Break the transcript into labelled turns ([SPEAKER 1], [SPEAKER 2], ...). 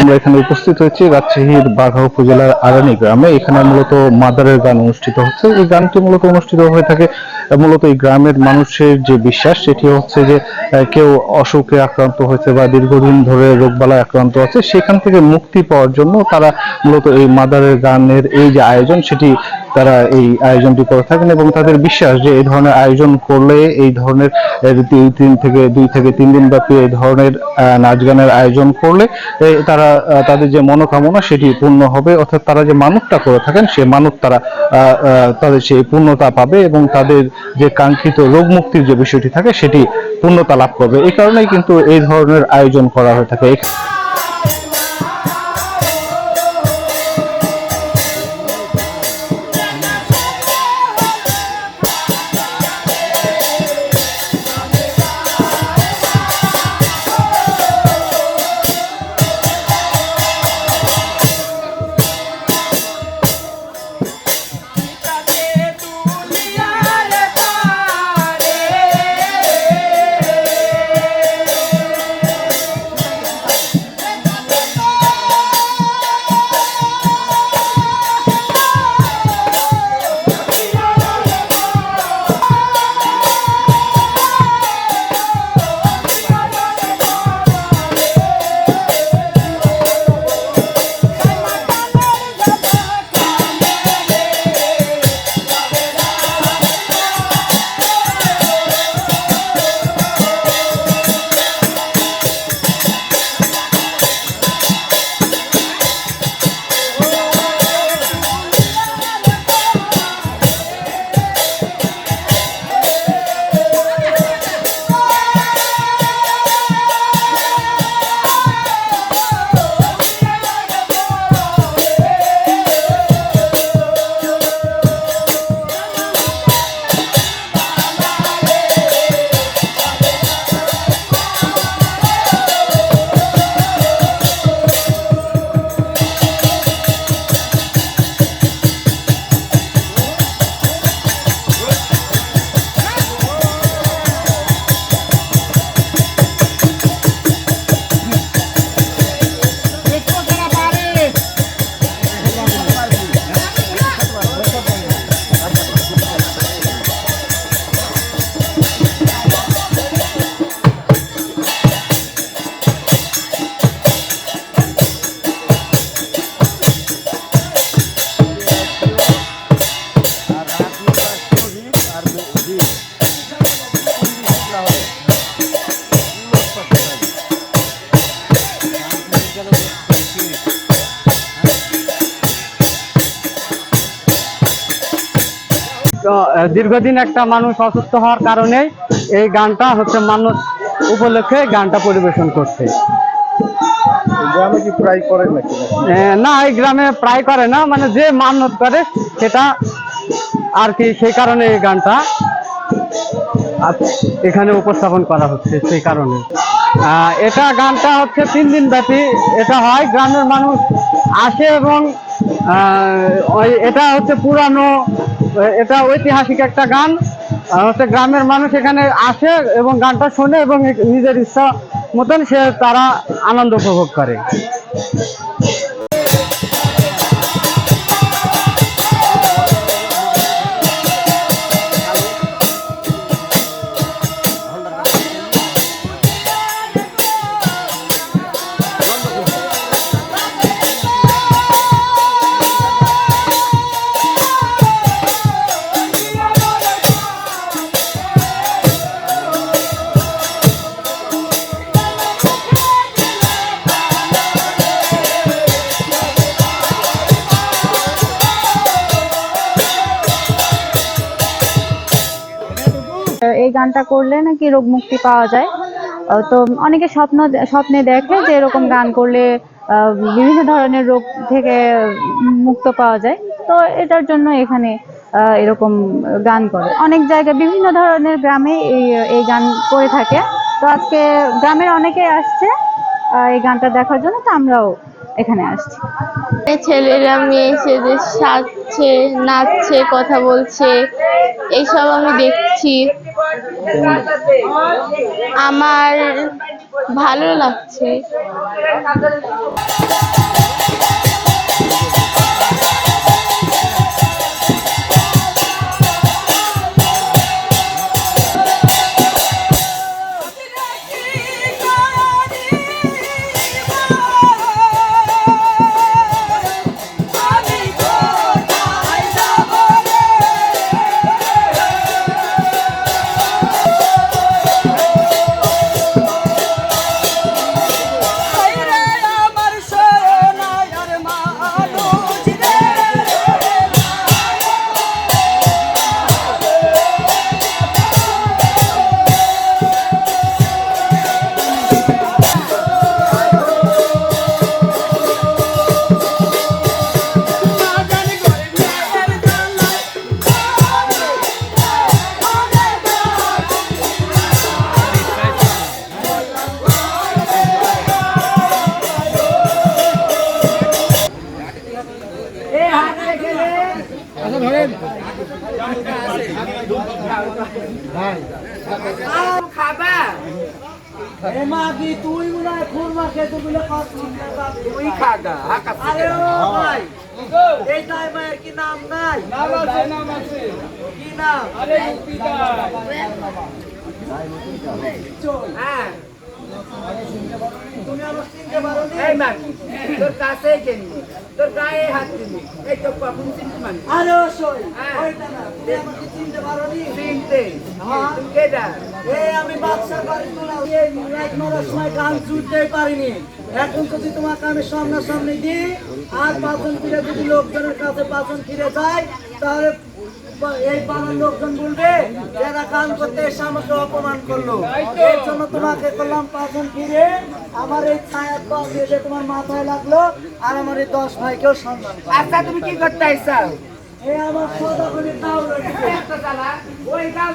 [SPEAKER 1] আমরা এখানে উপস্থিত হয়েছি রাজশাহীর বাঘা উপজেলার আরানি গ্রামে। এখানে মূলত মাদারের গান অনুষ্ঠিত হচ্ছে। এই গানটি মূলত অনুষ্ঠিত হয়ে থাকে, মূলত এই গ্রামের মানুষের যে বিশ্বাস, সেটি হচ্ছে যে কেউ অসুখে আক্রান্ত হয়েছে বা দীর্ঘদিন ধরে রোগবালায় আক্রান্ত আছে, সেখান থেকে মুক্তি পাওয়ার জন্য তারা মূলত এই মাদারের গানের এই যে আয়োজন, সেটি তারা এই আয়োজনটি করে থাকেন এবং তাদের বিশ্বাস যে এই ধরনের আয়োজন করলে এই ধরনের তিন থেকে, দুই থেকে তিন দিন ব্যাপী এই ধরনের নাচ গানের আয়োজন করলে তারা তাদের যে মনোকামনা সেটি পূর্ণ হবে, অর্থাৎ তারা যে মানবটা করে থাকেন সেই মানব তারা তাদের সেই পূর্ণতা পাবে এবং তাদের যে কাঙ্ক্ষিত রোগ মুক্তির যে বিষয়টি থাকে, সেটি পূর্ণতা লাভ করবে। এই কারণেই কিন্তু এই ধরনের আয়োজন করা হয়ে থাকে।
[SPEAKER 2] দীর্ঘদিন একটা মানুষ অসুস্থ হওয়ার কারণে এই গানটা হচ্ছে মানুষ উপলক্ষে গানটা পরিবেশন করছে।
[SPEAKER 1] গ্রামে কি প্রায় নাকি?
[SPEAKER 2] না এই গ্রামে প্রায় করে না মানে যে মানত করে সেটা আর কি সেই কারণে এই গানটা এখানে উপস্থাপন করা হচ্ছে সেই কারণে। এটা গানটা হচ্ছে তিন দিন ব্যাপী এটা হয় গ্রামের মানুষ আসে এবং এটা হচ্ছে পুরানো এটা ঐতিহাসিক একটা গান। হচ্ছে গ্রামের মানুষ এখানে আসে এবং গানটা শোনে এবং নিজের ইচ্ছা মতন সে তারা আনন্দ উপভোগ করে।
[SPEAKER 3] এই গানটা করলে নাকি রোগ মুক্তি পাওয়া যায়। তো অনেকে স্বপ্ন স্বপ্নে দেখে যে এরকম গান করলে বিভিন্ন ধরনের রোগ থেকে মুক্ত পাওয়া যায়। তো এটার জন্য এখানে এরকম গান করে। অনেক জায়গায় বিভিন্ন ধরনের গ্রামে এই এই গান করে থাকে। তো আজকে গ্রামের অনেকে আসছে এই গানটা দেখার জন্য, তো আমরাও এখানে আসছি।
[SPEAKER 4] ছেলেরা মেয়ে এসে যে সাজছে, নাচছে, কথা বলছে, এইসব আমি দেখছি। আমার ভালো লাগছে।
[SPEAKER 5] মাগি তুই মনে হয় খুরমা খেতে বলে তুই খাগা আরে ও ভাই এই ড্রাইভারের কি নাম নাই? নাম আছে নাম আছে। কি নাম? আরে হ্যাঁ। তুমি আমার চিনতে পারো তোর কাছে গেলি তোর গায়ে হাত দিবি। এই তো কখন চিনতে মানে আরে ওই ওইটা না তুমি আমাকে চিনতে পারো নি চিনতে তুমি কেডা এই আমি বাদশার বাড়ি তোলা এই রাত মারার সময় গান জুড়তে পারিনি। এখন যদি তোমাকে আমি সামনাসামনি দিই আর পাচন ফিরে যদি লোকজনের কাছে পাচন ফিরে যায় তাহলে এই পাড়ার লোকজন বলবে এরা কান করতে এসে আমাকে অপমান করল। এর জন্য তোমাকে করলাম পাঁচজন ফিরে। আমার এই ছায়া পাও দিয়ে যে তোমার মাথায় লাগল আর আমার এই দশ ভাইকেও সম্মান আচ্ছা তুমি কি করতে চাও এই আমার সদা করে তাও ওই গাও